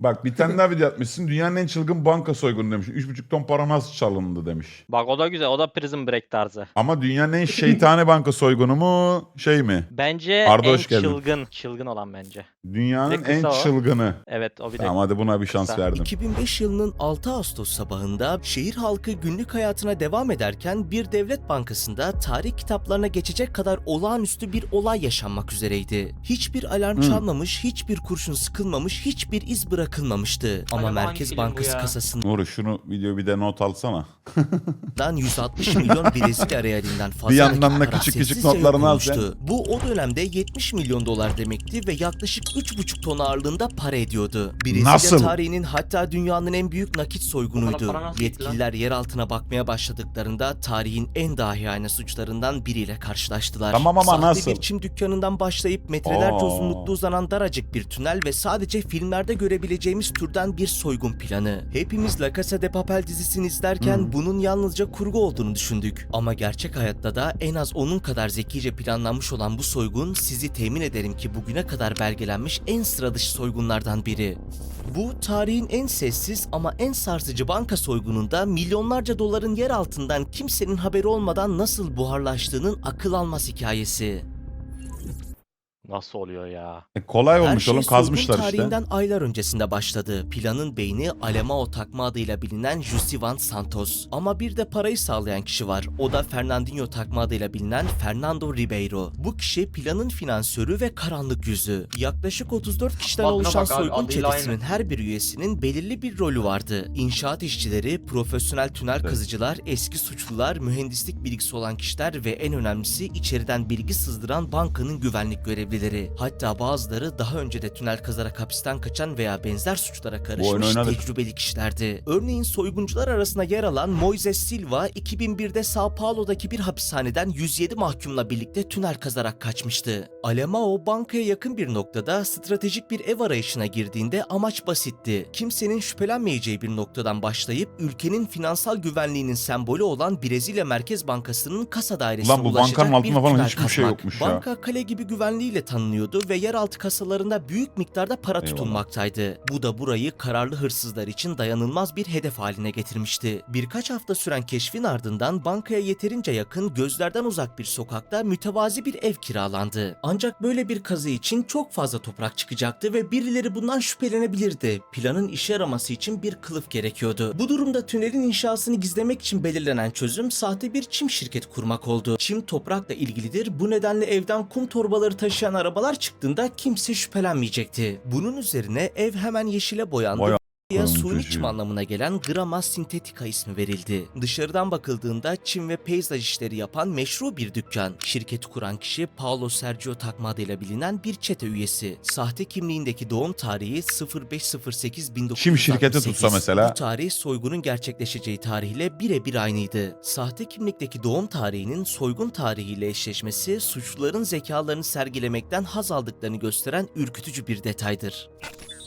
Bak bir tane daha video atmışsın. Dünyanın en çılgın banka soygunu demiş. 3,5 ton para nasıl çalındı demiş. Bak o da güzel. O da Prison Break tarzı. Ama dünyanın en şeytani banka soygunu mu şey mi? Bence Arda en hoş geldin. çılgın. Çılgın olan bence. Dünyanın en kısa o. çılgını. Evet o bir de Tamam hadi buna bir şans kısa. verdim. 2005 yılının 6 Ağustos sabahında şehir halkı günlük hayatına devam ederken bir devlet bankasında tarih kitaplarına geçecek kadar olağanüstü bir olay yaşanmak üzereydi. Hiçbir alarm Hı. çalmamış, hiçbir kurşun sıkılmamış, hiçbir iz bırakılmamıştı. Ama Acaba hangi Merkez film bu Bankası ya? kasasından Nuri şunu video bir de not alsana. 160 milyon Brezilya realinden fazla Bir yandan da para küçük küçük sessizce notlarını al. Bu o dönemde 70 milyon dolar demekti ve yaklaşık 3,5 ton ağırlığında para ediyordu. Brezilya Nasıl? tarihinin hatta dünyanın en büyük nakit soygunuydu. para nasıl gitti lan? Yetkililer yer altına bakmaya başladıklarında tarihin en dahiyane suçlarından biriyle karşılaştılar. Tamam ama Sahte nasıl? bir çim dükkanından başlayıp metrelerce uzunlukta uzanan daracık bir tünel ve sadece filmlerde görebileceğimiz türden bir soygun planı. Hepimiz La Casa de Papel dizisini izlerken Hmm. bunun yalnızca kurgu olduğunu düşündük. Ama gerçek hayatta da en az onun kadar zekice planlanmış olan bu soygun sizi temin ederim ki bugüne kadar belgelenmiş en sıra dışı soygunlardan biri. Bu tarihin en sessiz ama en sarsıcı banka soygununda milyonlarca doların yer altından kimsenin haberi olmadan nasıl buharlaştığının akıl almaz hikayesi. Nasıl oluyor ya? E, kolay Her olmuş şey oğlum soygun kazmışlar işte. tarihinden aylar öncesinde başladı. Planın beyni Alemao takma adıyla bilinen Jusivan Santos. Ama bir de parayı sağlayan kişi var. O da Fernandinho takma adıyla bilinen Fernando Ribeiro. Bu kişi planın finansörü ve karanlık yüzü. Yaklaşık 34 kişiden Adına oluşan bak abi, soygun adıyla çetesinin aynı. her bir üyesinin belirli bir rolü vardı. İnşaat işçileri, profesyonel tünel kazıcılar, eski suçlular, mühendislik bilgisi olan kişiler ve en önemlisi içeriden bilgi sızdıran bankanın güvenlik görevlileri. Hatta bazıları daha önce de tünel kazarak hapisten kaçan veya benzer suçlara karışmış tecrübeli kişilerdi. Örneğin soyguncular arasında yer alan Moises Silva 2001'de Sao Paulo'daki bir hapishaneden 107 mahkumla birlikte tünel kazarak kaçmıştı. Alemao bankaya yakın bir noktada stratejik bir ev arayışına girdiğinde amaç basitti. Kimsenin şüphelenmeyeceği bir noktadan başlayıp ülkenin finansal güvenliğinin sembolü olan Brezilya Merkez Bankası'nın kasa dairesine Ulan bu ulaşacak bankanın altında bir falan tünel hiçbir şey yokmuş ya. Banka kale gibi güvenliğiyle tanınıyordu ve yeraltı kasalarında büyük miktarda para Eyvallah. tutulmaktaydı. Bu da burayı kararlı hırsızlar için dayanılmaz bir hedef haline getirmişti. Birkaç hafta süren keşfin ardından bankaya yeterince yakın, gözlerden uzak bir sokakta mütevazi bir ev kiralandı. Ancak böyle bir kazı için çok fazla toprak çıkacaktı ve birileri bundan şüphelenebilirdi. Planın işe yaraması için bir kılıf gerekiyordu. Bu durumda tünelin inşasını gizlemek için belirlenen çözüm sahte bir çim şirketi kurmak oldu. Çim toprakla ilgilidir. Bu nedenle evden kum torbaları taşıyan arabalar çıktığında kimse şüphelenmeyecekti. Bunun üzerine ev hemen yeşile boyandı. Vay Ya a**ın suni çocuğu. çim anlamına gelen Grama Sintetica ismi verildi. Dışarıdan bakıldığında çim ve peyzaj işleri yapan meşru bir dükkan. Şirketi kuran kişi Paulo Sergio Takma adıyla bilinen bir çete üyesi. Sahte kimliğindeki doğum tarihi 0508 1968. Çim şirketi tutsa mesela. Bu tarih soygunun gerçekleşeceği tarihle birebir aynıydı. Sahte kimlikteki doğum tarihinin soygun tarihiyle eşleşmesi suçluların zekalarını sergilemekten haz aldıklarını gösteren ürkütücü bir detaydır.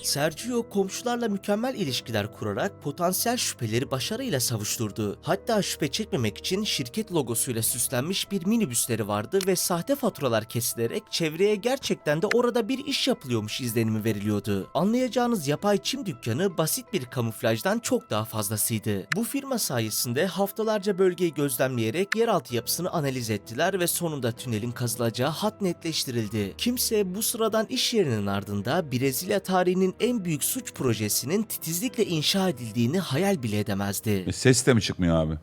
Sergio komşularla mükemmel ilişkiler kurarak potansiyel şüpheleri başarıyla savuşturdu. Hatta şüphe çekmemek için şirket logosuyla süslenmiş bir minibüsleri vardı ve sahte faturalar kesilerek çevreye gerçekten de orada bir iş yapılıyormuş izlenimi veriliyordu. Anlayacağınız yapay çim dükkanı basit bir kamuflajdan çok daha fazlasıydı. Bu firma sayesinde haftalarca bölgeyi gözlemleyerek yeraltı yapısını analiz ettiler ve sonunda tünelin kazılacağı hat netleştirildi. Kimse bu sıradan iş yerinin ardında Brezilya tarihinin en büyük suç projesinin titizlikle inşa edildiğini hayal bile edemezdi. Ses de mi çıkmıyor abi?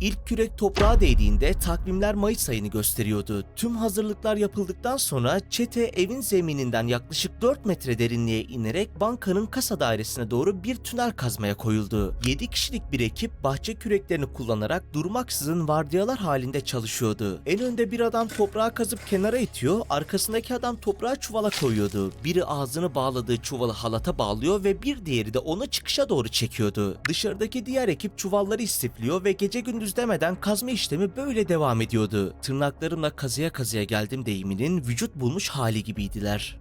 İlk kürek toprağa değdiğinde takvimler Mayıs ayını gösteriyordu. Tüm hazırlıklar yapıldıktan sonra çete evin zemininden yaklaşık 4 metre derinliğe inerek bankanın kasa dairesine doğru bir tünel kazmaya koyuldu. 7 kişilik bir ekip bahçe küreklerini kullanarak durmaksızın vardiyalar halinde çalışıyordu. En önde bir adam toprağı kazıp kenara itiyor, arkasındaki adam toprağı çuvala koyuyordu. Biri ağzını bağladığı çuvalı halata bağlıyor ve bir diğeri de onu çıkışa doğru çekiyordu. Dışarıdaki diğer ekip çuvalları istifliyor ve gece gündüz demeden kazma işlemi böyle devam ediyordu. Tırnaklarımla kazıya kazıya geldim deyiminin vücut bulmuş hali gibiydiler.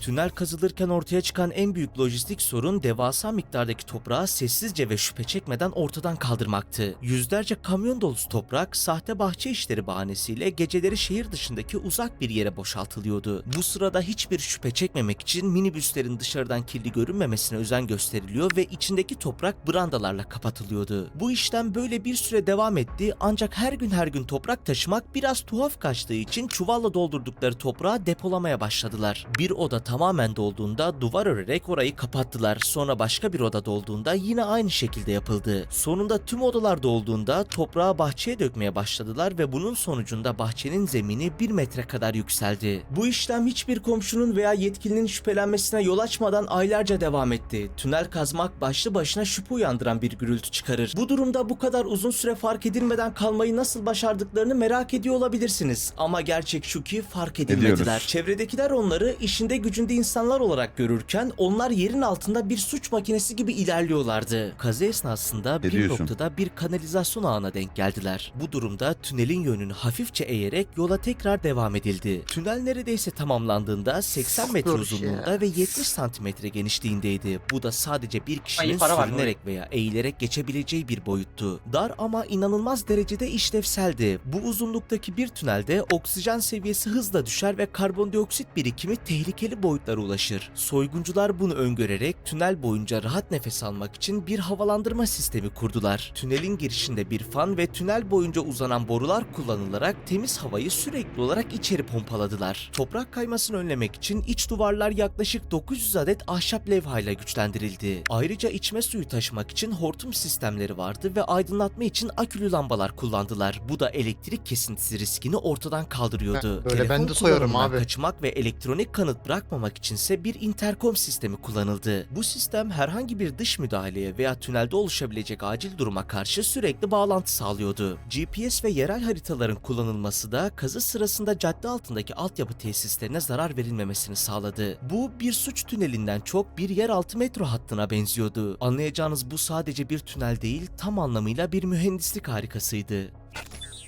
Tünel kazılırken ortaya çıkan en büyük lojistik sorun devasa miktardaki toprağı sessizce ve şüphe çekmeden ortadan kaldırmaktı. Yüzlerce kamyon dolusu toprak sahte bahçe işleri bahanesiyle geceleri şehir dışındaki uzak bir yere boşaltılıyordu. Bu sırada hiçbir şüphe çekmemek için minibüslerin dışarıdan kirli görünmemesine özen gösteriliyor ve içindeki toprak brandalarla kapatılıyordu. Bu işlem böyle bir süre devam etti ancak her gün her gün toprak taşımak biraz tuhaf kaçtığı için çuvalla doldurdukları toprağı depolamaya başladılar. Bir oda tamamen dolduğunda duvar örerek orayı kapattılar. Sonra başka bir oda dolduğunda yine aynı şekilde yapıldı. Sonunda tüm odalar dolduğunda toprağı bahçeye dökmeye başladılar ve bunun sonucunda bahçenin zemini bir metre kadar yükseldi. Bu işlem hiçbir komşunun veya yetkilinin şüphelenmesine yol açmadan aylarca devam etti. Tünel kazmak başlı başına şüphe uyandıran bir gürültü çıkarır. Bu durumda bu kadar uzun süre fark edilmeden kalmayı nasıl başardıklarını merak ediyor olabilirsiniz. Ama gerçek şu ki fark edilmediler. Ediyoruz. Çevredekiler onları işinde gücünde insanlar olarak görürken onlar yerin altında bir suç makinesi gibi ilerliyorlardı. Kazı esnasında bir Ediyorsun. noktada bir kanalizasyon ağına denk geldiler. Bu durumda tünelin yönünü hafifçe eğerek yola tekrar devam edildi. Tünel neredeyse tamamlandığında 80 metre Dur uzunluğunda ya. ve 70 santimetre genişliğindeydi. Bu da sadece bir kişinin Ay, para var, sürünerek veya eğilerek geçebileceği bir boyuttu. Dar ama inanılmaz derecede işlevseldi. Bu uzunluktaki bir tünelde oksijen seviyesi hızla düşer ve karbondioksit birikimi tehlikeli boyutlara ulaşır. Soyguncular bunu öngörerek tünel boyunca rahat nefes almak için bir havalandırma sistemi kurdular. Tünelin girişinde bir fan ve tünel boyunca uzanan borular kullanılarak temiz havayı sürekli olarak içeri pompaladılar. Toprak kaymasını önlemek için iç duvarlar yaklaşık 900 adet ahşap levhayla güçlendirildi. Ayrıca içme suyu taşımak için hortum sistemleri vardı ve aydınlatma için akülü lambalar kullandılar. Bu da elektrik kesintisi riskini ortadan kaldırıyordu. Heh, böyle ben Telefon de soyarım abi. kaçmak ve elektronik kanıt bırakmamak içinse bir interkom sistemi kullanıldı. Bu sistem herhangi bir dış müdahaleye veya tünelde oluşabilecek acil duruma karşı sürekli bağlantı sağlıyordu. GPS ve yerel haritaların kullanılması da kazı sırasında cadde altındaki altyapı tesislerine zarar verilmemesini sağladı. Bu bir suç tünelinden çok bir yeraltı metro hattına benziyordu. Anlayacağınız bu sadece bir tünel değil, tam anlamıyla bir mühendislik harikasıydı.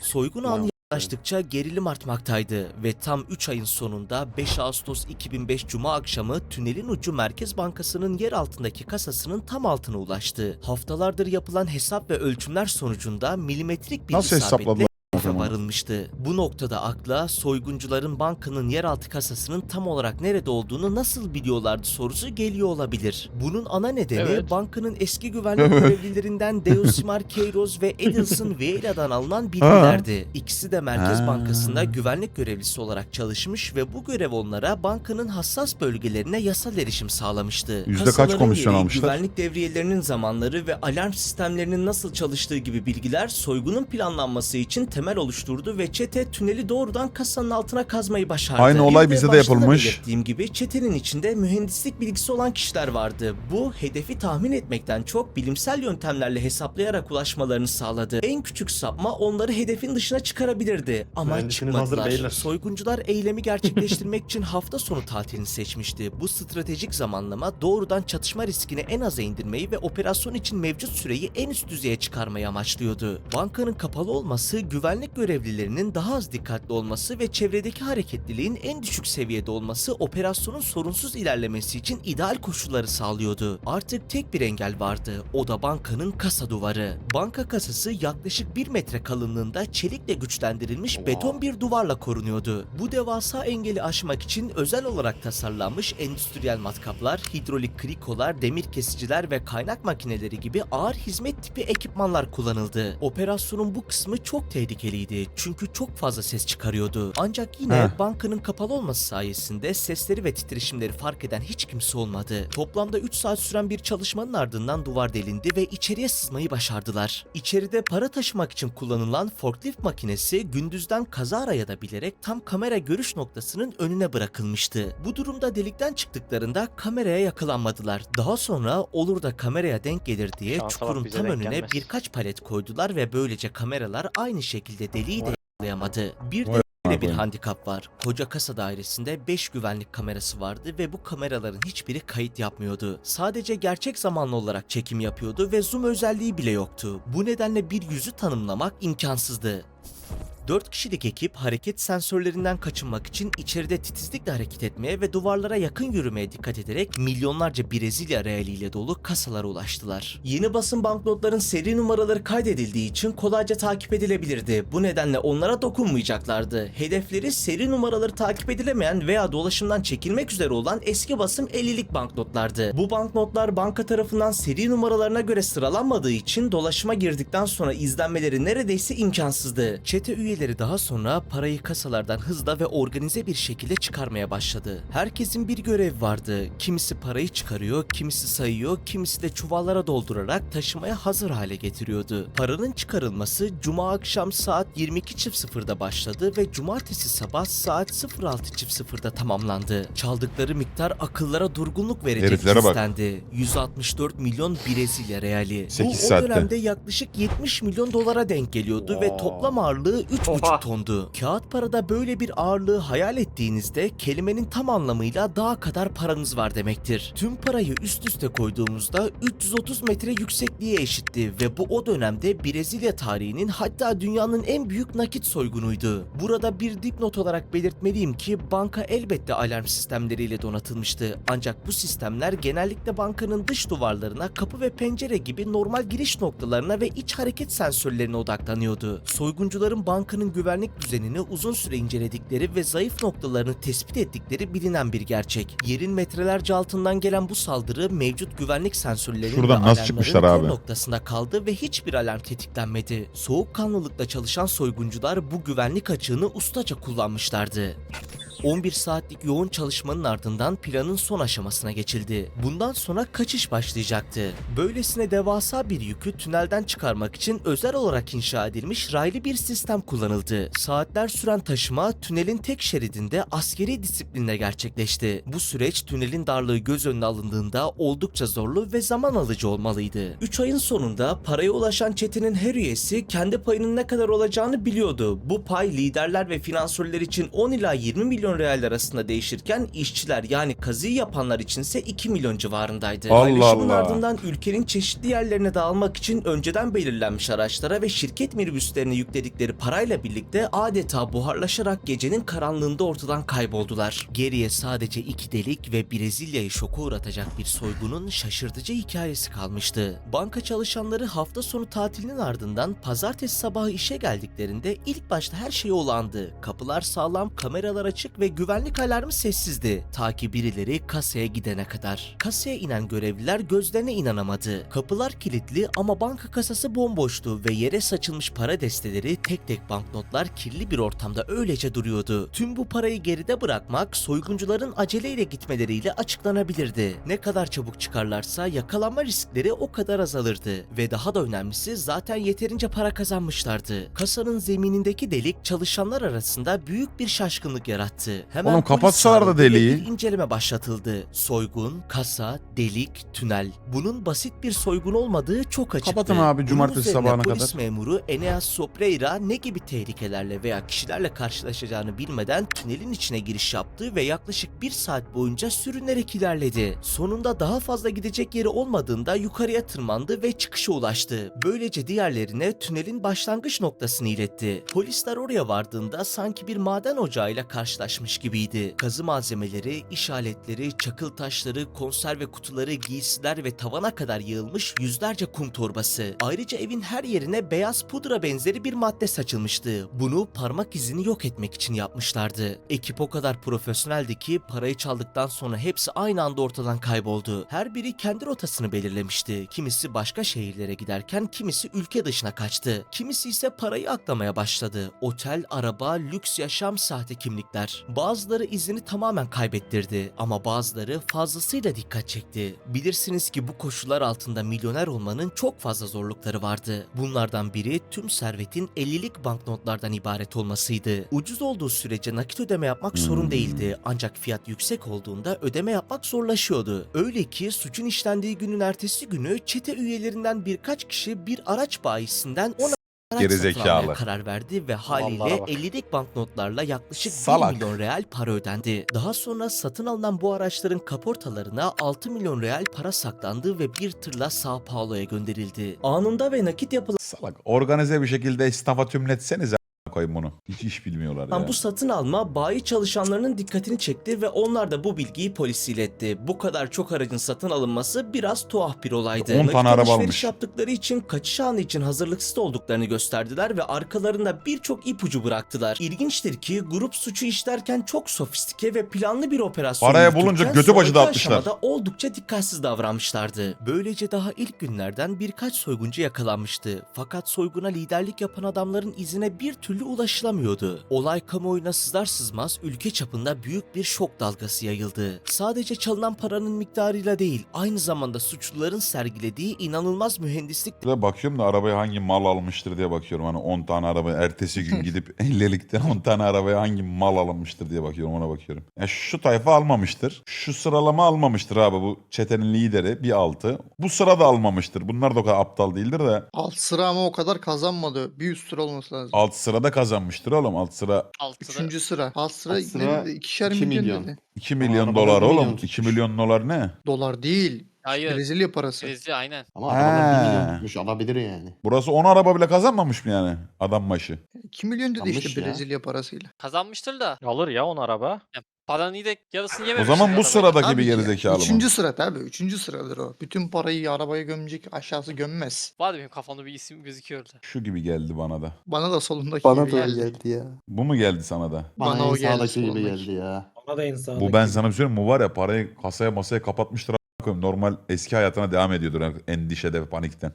Soygun anı yaklaştıkça gerilim artmaktaydı ve tam 3 ayın sonunda 5 Ağustos 2005 Cuma akşamı tünelin ucu Merkez Bankası'nın yer altındaki kasasının tam altına ulaştı. Haftalardır yapılan hesap ve ölçümler sonucunda milimetrik bir Nasıl hesapladılar hedefe zaman? varılmıştı. Bu noktada akla soyguncuların bankanın yeraltı kasasının tam olarak nerede olduğunu nasıl biliyorlardı sorusu geliyor olabilir. Bunun ana nedeni Evet. bankanın eski güvenlik görevlilerinden Deosimar Keiros ve Edilson Vieira'dan alınan bilgilerdi. İkisi de Merkez Ha. Bankası'nda güvenlik görevlisi olarak çalışmış ve bu görev onlara bankanın hassas bölgelerine yasal erişim sağlamıştı. Yüzde kaç Kasaların komisyon almışlar? Güvenlik devriyelerinin zamanları ve alarm sistemlerinin nasıl çalıştığı gibi bilgiler soygunun planlanması için temel oluşturdu ve çete tüneli doğrudan kasanın altına kazmayı başardı. Aynı olay bizde de yapılmış. belirttiğim gibi çetenin içinde mühendislik bilgisi olan kişiler vardı. Bu hedefi tahmin etmekten çok bilimsel yöntemlerle hesaplayarak ulaşmalarını sağladı. En küçük sapma onları hedefin dışına çıkarabilirdi ama Mühendisiniz hazır çıkmadılar. beyler. Soyguncular eylemi gerçekleştirmek için hafta sonu tatilini seçmişti. Bu stratejik zamanlama doğrudan çatışma riskini en aza indirmeyi ve operasyon için mevcut süreyi en üst düzeye çıkarmayı amaçlıyordu. Bankanın kapalı olması, güvenlik görevlilerinin daha az dikkatli olması ve çevredeki hareketliliğin en düşük seviyede olması operasyonun sorunsuz ilerlemesi için ideal koşulları sağlıyordu. Artık tek bir engel vardı. O da bankanın kasa duvarı. Banka kasası yaklaşık 1 metre kalınlığında çelikle güçlendirilmiş beton bir duvarla korunuyordu. Bu devasa engeli aşmak için özel olarak tasarlanmış endüstriyel matkaplar, hidrolik krikolar, demir kesiciler ve kaynak makineleri gibi ağır hizmet tipi ekipmanlar kullanıldı. Operasyonun bu kısmı çok tehlikeliydi çünkü çok fazla ses çıkarıyordu. Ancak yine Heh. bankanın kapalı olması sayesinde sesleri ve titreşimleri fark eden hiç kimse olmadı. Toplamda 3 saat süren bir çalışmanın ardından duvar delindi ve içeriye sızmayı başardılar. İçeride para taşımak için kullanılan forklift makinesi gündüzden kazara ya da bilerek tam kamera görüş noktasının önüne bırakılmıştı. Bu durumda delikten çıktıklarında kameraya yakalanmadılar. Daha sonra olur da kameraya denk gelir diye Şansa çukurun tam önüne gelmez. birkaç palet koydular ve böylece kameralar aynı şekilde deliği de yakalayamadı. Bir de Böyle bir handikap var. Koca kasa dairesinde 5 güvenlik kamerası vardı ve bu kameraların hiçbiri kayıt yapmıyordu. Sadece gerçek zamanlı olarak çekim yapıyordu ve zoom özelliği bile yoktu. Bu nedenle bir yüzü tanımlamak imkansızdı. 4 kişilik ekip hareket sensörlerinden kaçınmak için içeride titizlikle hareket etmeye ve duvarlara yakın yürümeye dikkat ederek milyonlarca Brezilya realiyle dolu kasalara ulaştılar. Yeni basın banknotların seri numaraları kaydedildiği için kolayca takip edilebilirdi. Bu nedenle onlara dokunmayacaklardı. Hedefleri seri numaraları takip edilemeyen veya dolaşımdan çekilmek üzere olan eski basım 50'lik banknotlardı. Bu banknotlar banka tarafından seri numaralarına göre sıralanmadığı için dolaşıma girdikten sonra izlenmeleri neredeyse imkansızdı. Çete üyeleri daha sonra parayı kasalardan hızla ve organize bir şekilde çıkarmaya başladı. Herkesin bir görev vardı. Kimisi parayı çıkarıyor, kimisi sayıyor, kimisi de çuvallara doldurarak taşımaya hazır hale getiriyordu. Paranın çıkarılması cuma akşam saat 22.00'da başladı ve cumartesi sabah saat 06.00'da tamamlandı. Çaldıkları miktar akıllara durgunluk verecek Heriflere bak. cinstendi. 164 milyon Brezilya reali. Bu Sekiz o saatte. dönemde yaklaşık 70 milyon dolara denk geliyordu ve toplam ağırlığı 3,5 Oha. tondu. Kağıt parada böyle bir ağırlığı hayal ettiğinizde kelimenin tam anlamıyla daha kadar paranız var demektir. Tüm parayı üst üste koyduğumuzda 330 metre yüksekliğe eşitti ve bu o dönemde Brezilya tarihinin hatta dünyanın en büyük nakit soygunuydu. Burada bir dipnot olarak belirtmeliyim ki banka elbette alarm sistemleriyle donatılmıştı. Ancak bu sistemler genellikle bankanın dış duvarlarına, kapı ve pencere gibi normal giriş noktalarına ve iç hareket sensörlerine odaklanıyordu. Soyguncuların bankanın güvenlik düzenini uzun süre inceledikleri ve zayıf noktalarını tespit ettikleri bilinen bir gerçek. Yerin metrelerce altından gelen bu saldırı mevcut güvenlik sensörlerinin Şuradan ve nasıl çıkmışlar abi? noktasında kaldı ve hiçbir alarm tetiklenmedi. Soğukkanlılıkla çalışan soyguncular bu güvenlik açığını ustaca kullanmışlardı. 11 saatlik yoğun çalışmanın ardından planın son aşamasına geçildi. Bundan sonra kaçış başlayacaktı. Böylesine devasa bir yükü tünelden çıkarmak için özel olarak inşa edilmiş raylı bir sistem kullanıldı. Saatler süren taşıma tünelin tek şeridinde askeri disiplinle gerçekleşti. Bu süreç tünelin darlığı göz önüne alındığında oldukça zorlu ve zaman alıcı olmalıydı. 3 ayın sonunda paraya ulaşan çetenin her üyesi kendi payının ne kadar olacağını biliyordu. Bu pay liderler ve finansörler için 10 ila 20 milyon real arasında değişirken işçiler yani kazıyı yapanlar içinse 2 milyon civarındaydı. Allah Paylaşımın Allah. ardından ülkenin çeşitli yerlerine dağılmak için önceden belirlenmiş araçlara ve şirket minibüslerine yükledikleri parayla birlikte adeta buharlaşarak gecenin karanlığında ortadan kayboldular. Geriye sadece iki delik ve Brezilya'yı şoka uğratacak bir soygunun şaşırtıcı hikayesi kalmıştı. Banka çalışanları hafta sonu tatilinin ardından pazartesi sabahı işe geldiklerinde ilk başta her şey olağandı. Kapılar sağlam, kameralar açık ve güvenlik alarmı sessizdi. Ta ki birileri kasaya gidene kadar. Kasaya inen görevliler gözlerine inanamadı. Kapılar kilitli ama banka kasası bomboştu ve yere saçılmış para desteleri tek tek banknotlar kirli bir ortamda öylece duruyordu. Tüm bu parayı geride bırakmak soyguncuların aceleyle gitmeleriyle açıklanabilirdi. Ne kadar çabuk çıkarlarsa yakalanma riskleri o kadar azalırdı ve daha da önemlisi zaten yeterince para kazanmışlardı. Kasanın zeminindeki delik çalışanlar arasında büyük bir şaşkınlık yarattı. Hemen Oğlum polis kapatsalar da çağrıldı ve deliği. Bir inceleme başlatıldı. Soygun, kasa, delik, tünel. Bunun basit bir soygun olmadığı çok açıktı. Kapatın abi Bunun cumartesi üzerine sabahına polis kadar. memuru Eneas Sopreira ne gibi tehlikelerle veya kişilerle karşılaşacağını bilmeden tünelin içine giriş yaptı ve yaklaşık bir saat boyunca sürünerek ilerledi. Sonunda daha fazla gidecek yeri olmadığında yukarıya tırmandı ve çıkışa ulaştı. Böylece diğerlerine tünelin başlangıç noktasını iletti. Polisler oraya vardığında sanki bir maden ocağıyla karşılaşmış gibiydi. Kazı malzemeleri, iş aletleri, çakıl taşları, konserve kutuları, giysiler ve tavana kadar yığılmış yüzlerce kum torbası. Ayrıca evin her yerine beyaz pudra benzeri bir madde saçılmıştı. Bunu parmak izini yok etmek için yapmışlardı. Ekip o kadar profesyoneldi ki parayı çaldıktan sonra hepsi aynı anda ortadan kayboldu. Her biri kendi rotasını belirlemişti. Kimisi başka şehirlere giderken kimisi ülke dışına kaçtı. Kimisi ise parayı aklamaya başladı. Otel, araba, lüks yaşam, sahte kimlikler. Bazıları izini tamamen kaybettirdi ama bazıları fazlasıyla dikkat çekti. Bilirsiniz ki bu koşullar altında milyoner olmanın çok fazla zorlukları vardı. Bunlardan biri tüm servetin 50'lik banknotlardan ibaret olmasıydı. Ucuz olduğu sürece nakit ödeme yapmak sorun Hmm. değildi ancak fiyat yüksek olduğunda ödeme yapmak zorlaşıyordu. Öyle ki suçun işlendiği günün ertesi günü çete üyelerinden birkaç kişi bir araç bayisinden 10 araç Gerizekalı. satın almaya karar verdi ve haliyle Mallara bak. 50'lik banknotlarla yaklaşık 1 Salak. milyon real para ödendi. Daha sonra satın alınan bu araçların kaportalarına 6 milyon real para saklandı ve bir tırla Sao Paulo'ya gönderildi. Anında ve nakit yapılan Salak. Organize bir şekilde esnafa tümletsenize koyayım. Hiç iş bilmiyorlar ya. Bu satın alma bayi çalışanlarının dikkatini çekti ve onlar da bu bilgiyi polise iletti. Bu kadar çok aracın satın alınması biraz tuhaf bir olaydı. 10 tane araba alışveriş almış. yaptıkları için kaçış anı için hazırlıksız olduklarını gösterdiler ve arkalarında birçok ipucu bıraktılar. İlginçtir ki grup suçu işlerken çok sofistike ve planlı bir operasyon Paraya yürütürken bulunca götü sonraki dağıtmışlar. aşamada oldukça dikkatsiz davranmışlardı. Böylece daha ilk günlerden birkaç soyguncu yakalanmıştı. Fakat soyguna liderlik yapan adamların izine bir türlü ulaşılamıyordu. Olay kamuoyuna sızar sızmaz ülke çapında büyük bir şok dalgası yayıldı. Sadece çalınan paranın miktarıyla değil, aynı zamanda suçluların sergilediği inanılmaz mühendislik Şurada bakıyorum da arabaya hangi mal almıştır diye bakıyorum. Hani 10 tane araba ertesi gün gidip 50'likte 10 tane arabaya hangi mal alınmıştır diye bakıyorum ona bakıyorum. Ya şu tayfa almamıştır. Şu sıralama almamıştır abi bu çetenin lideri bir altı. Bu sıra da almamıştır. Bunlar da o kadar aptal değildir de Alt sıra ama o kadar kazanmadı. Bir üst sıra olması lazım. alt sırada kazanmıştır oğlum. Alt sıra Altı da- Üçüncü sıra. Alt sıra, Alt sıra ne ikişer iki milyon, milyon. dedi. 2 Ama milyon arabalar dolar bir oğlum. milyon 2 tutmuş. milyon dolar ne? Dolar değil. Hayır. Brezilya parası. Brezilya aynen. Ama arabalar He. 1 milyon tutmuş alabilir yani. Burası 10 araba bile kazanmamış mı yani adam başı? 2 milyon dedi Yanlış işte ya. Brezilya parasıyla. Kazanmıştır da. Alır ya 10 araba. Paranın iyi de yarısını O zaman bu sıradaki bir gerizekalı mı? Üçüncü sıra tabii. Üçüncü sıradır o. Bütün parayı arabaya gömecek aşağısı gömmez. Var benim kafamda bir isim gözüküyordu. Şu gibi geldi bana da. Bana da solundaki Bana gibi da geldi. geldi ya. Bu mu geldi sana da? Bana, Bana o en geldi, sağdaki gibi solundaki. geldi ya. Bana da sağdaki. Bu ben sana bir söyleyeyim mi? Bu var ya parayı kasaya masaya kapatmıştır. a**ına koyayım. Normal eski hayatına devam ediyordur yani endişede ve panikten.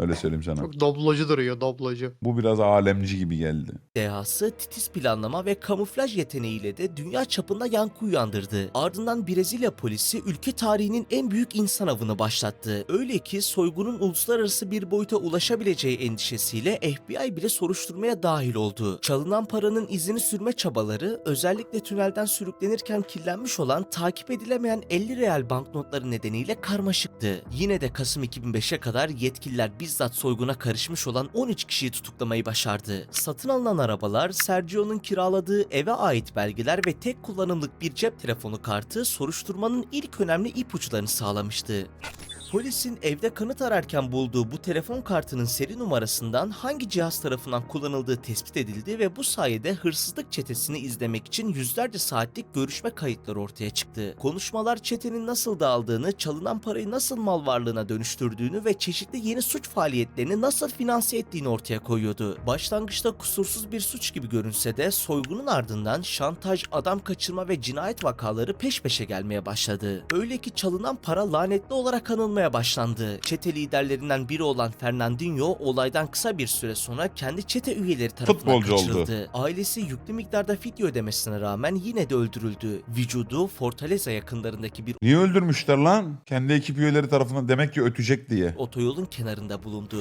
Öyle söyleyeyim sana. Çok doblocu duruyor doblocu. Bu biraz alemci gibi geldi. dehası titiz planlama ve kamuflaj yeteneğiyle de dünya çapında yankı uyandırdı. Ardından Brezilya polisi ülke tarihinin en büyük insan avını başlattı. Öyle ki soygunun uluslararası bir boyuta ulaşabileceği endişesiyle FBI bile soruşturmaya dahil oldu. Çalınan paranın izini sürme çabaları özellikle tünelden sürüklenirken kirlenmiş olan takip edilemeyen 50 real banknotları nedeniyle karmaşıktı. Yine de Kasım 2005'e kadar yetkililer bizzat soyguna karışmış olan 13 kişiyi tutuklamayı başardı. Satın alınan arabalar, Sergio'nun kiraladığı eve ait belgeler ve tek kullanımlık bir cep telefonu kartı soruşturmanın ilk önemli ipuçlarını sağlamıştı. Polisin evde kanıt ararken bulduğu bu telefon kartının seri numarasından hangi cihaz tarafından kullanıldığı tespit edildi ve bu sayede hırsızlık çetesini izlemek için yüzlerce saatlik görüşme kayıtları ortaya çıktı. Konuşmalar çetenin nasıl dağıldığını, çalınan parayı nasıl mal varlığına dönüştürdüğünü ve çeşitli yeni suç faaliyetlerini nasıl finanse ettiğini ortaya koyuyordu. Başlangıçta kusursuz bir suç gibi görünse de soygunun ardından şantaj, adam kaçırma ve cinayet vakaları peş peşe gelmeye başladı. Öyle ki çalınan para lanetli olarak anılmaya başlandı. Çete liderlerinden biri olan Fernandinho olaydan kısa bir süre sonra kendi çete üyeleri tarafından Futbolcu oldu. kaçırıldı. Ailesi yüklü miktarda fidye ödemesine rağmen yine de öldürüldü. Vücudu Fortaleza yakınlarındaki bir Niye öldürmüşler lan? Kendi ekip üyeleri tarafından demek ki ötecek diye. otoyolun kenarında bulundu.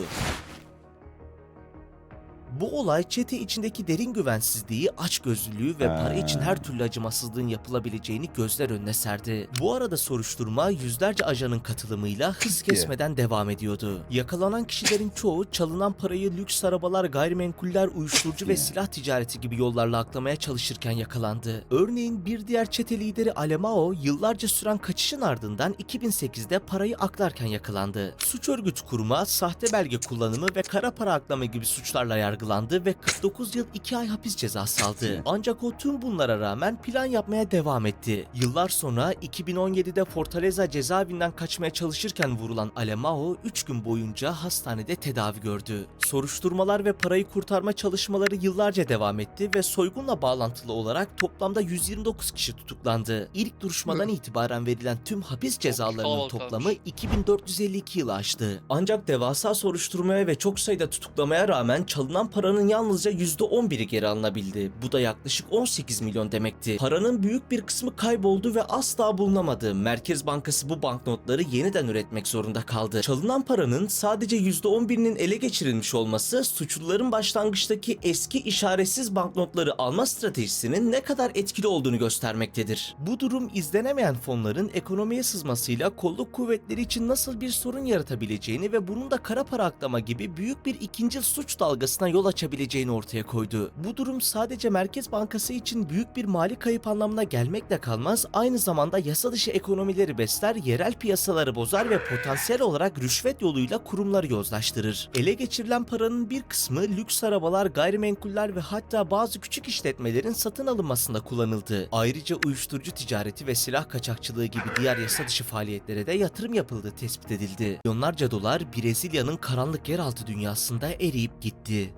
Bu olay çete içindeki derin güvensizliği, açgözlülüğü ve para için her türlü acımasızlığın yapılabileceğini gözler önüne serdi. Bu arada soruşturma yüzlerce ajanın katılımıyla hız kesmeden devam ediyordu. Yakalanan kişilerin çoğu çalınan parayı lüks arabalar, gayrimenkuller, uyuşturucu ve silah ticareti gibi yollarla aklamaya çalışırken yakalandı. Örneğin bir diğer çete lideri Alemao yıllarca süren kaçışın ardından 2008'de parayı aklarken yakalandı. Suç örgütü kurma, sahte belge kullanımı ve kara para aklama gibi suçlarla yargılandı ve 49 yıl 2 ay hapis cezası aldı. Ancak o tüm bunlara rağmen plan yapmaya devam etti. Yıllar sonra 2017'de Fortaleza cezaevinden kaçmaya çalışırken vurulan Alemao 3 gün boyunca hastanede tedavi gördü. Soruşturmalar ve parayı kurtarma çalışmaları yıllarca devam etti ve soygunla bağlantılı olarak toplamda 129 kişi tutuklandı. İlk duruşmadan itibaren verilen tüm hapis cezalarının toplamı olmuş. 2452 yılı aştı. Ancak devasa soruşturmaya ve çok sayıda tutuklamaya rağmen çalınan paranın yalnızca %11'i geri alınabildi. Bu da yaklaşık 18 milyon demekti. Paranın büyük bir kısmı kayboldu ve asla bulunamadı. Merkez Bankası bu banknotları yeniden üretmek zorunda kaldı. Çalınan paranın sadece %11'inin ele geçirilmiş olması suçluların başlangıçtaki eski işaretsiz banknotları alma stratejisinin ne kadar etkili olduğunu göstermektedir. Bu durum izlenemeyen fonların ekonomiye sızmasıyla kolluk kuvvetleri için nasıl bir sorun yaratabileceğini ve bunun da kara para aklama gibi büyük bir ikinci suç dalgasına yol açabileceğini ortaya koydu. Bu durum sadece Merkez Bankası için büyük bir mali kayıp anlamına gelmekle kalmaz, aynı zamanda yasa dışı ekonomileri besler, yerel piyasaları bozar ve potansiyel olarak rüşvet yoluyla kurumları yozlaştırır. Ele geçirilen paranın bir kısmı lüks arabalar, gayrimenkuller ve hatta bazı küçük işletmelerin satın alınmasında kullanıldı. Ayrıca uyuşturucu ticareti ve silah kaçakçılığı gibi diğer yasa dışı faaliyetlere de yatırım yapıldığı tespit edildi. Milyonlarca dolar Brezilya'nın karanlık yeraltı dünyasında eriyip gitti.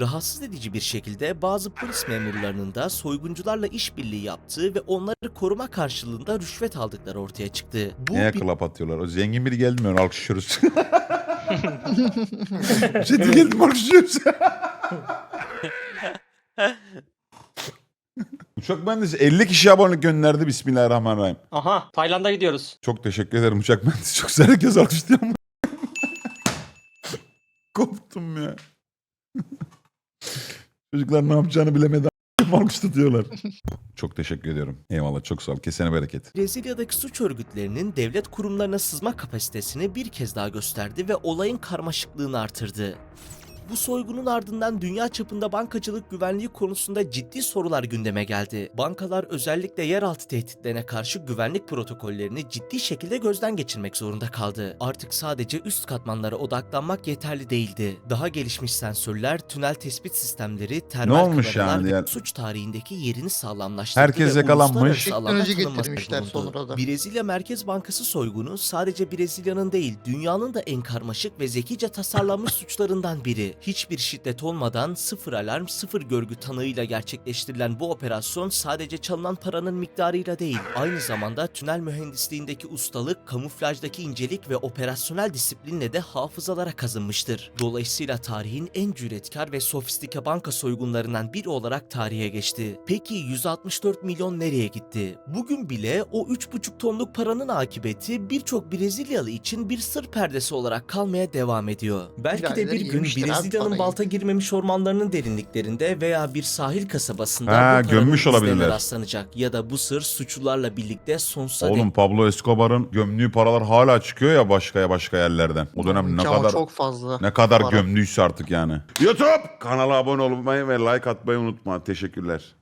Rahatsız edici bir şekilde bazı polis memurlarının da soyguncularla işbirliği yaptığı ve onları koruma karşılığında rüşvet aldıkları ortaya çıktı. Bu Neye bir klap atıyorlar? O zengin biri geldi mi öyle alkışlıyoruz. şey değil geldim alkışlıyoruz. Uçak mühendisi 50 kişi abonelik gönderdi. Bismillahirrahmanirrahim. Aha Tayland'a gidiyoruz. Çok teşekkür ederim uçak mühendisi. Çok güzel herkes alkışlıyor ama. Koptum ya. Çocuklar ne yapacağını bilemedi. Alkış tutuyorlar. çok teşekkür ediyorum. Eyvallah çok sağ ol. Kesene bereket. Brezilya'daki suç örgütlerinin devlet kurumlarına sızma kapasitesini bir kez daha gösterdi ve olayın karmaşıklığını artırdı. Bu soygunun ardından dünya çapında bankacılık güvenliği konusunda ciddi sorular gündeme geldi. Bankalar özellikle yeraltı tehditlerine karşı güvenlik protokollerini ciddi şekilde gözden geçirmek zorunda kaldı. Artık sadece üst katmanlara odaklanmak yeterli değildi. Daha gelişmiş sensörler, tünel tespit sistemleri, termal olmuş kameralar yani diğer- suç tarihindeki yerini sağlamlaştırdı Herkes yakalanmış. Teknoloji getirmişler sonra da. Brezilya Merkez Bankası soygunu sadece Brezilya'nın değil, dünyanın da en karmaşık ve zekice tasarlanmış suçlarından biri. Hiçbir şiddet olmadan sıfır alarm, sıfır görgü tanığıyla gerçekleştirilen bu operasyon sadece çalınan paranın miktarıyla değil, aynı zamanda tünel mühendisliğindeki ustalık, kamuflajdaki incelik ve operasyonel disiplinle de hafızalara kazınmıştır. Dolayısıyla tarihin en cüretkar ve sofistike banka soygunlarından biri olarak tarihe geçti. Peki 164 milyon nereye gitti? Bugün bile o 3,5 tonluk paranın akıbeti birçok Brezilyalı için bir sır perdesi olarak kalmaya devam ediyor. Belki de bir gün yemiştir parayı. balta girmemiş ormanlarının derinliklerinde veya bir sahil kasabasında bu paranın gömmüş izlerine olabilirler. rastlanacak ya da bu sır suçlularla birlikte sonsuza dek Oğlum Pablo Escobar'ın gömdüğü paralar hala çıkıyor ya başkaya başka yerlerden. O dönem ne Ama kadar çok fazla. ne kadar para. gömdüyse artık yani. YouTube kanala abone olmayı ve like atmayı unutma. Teşekkürler.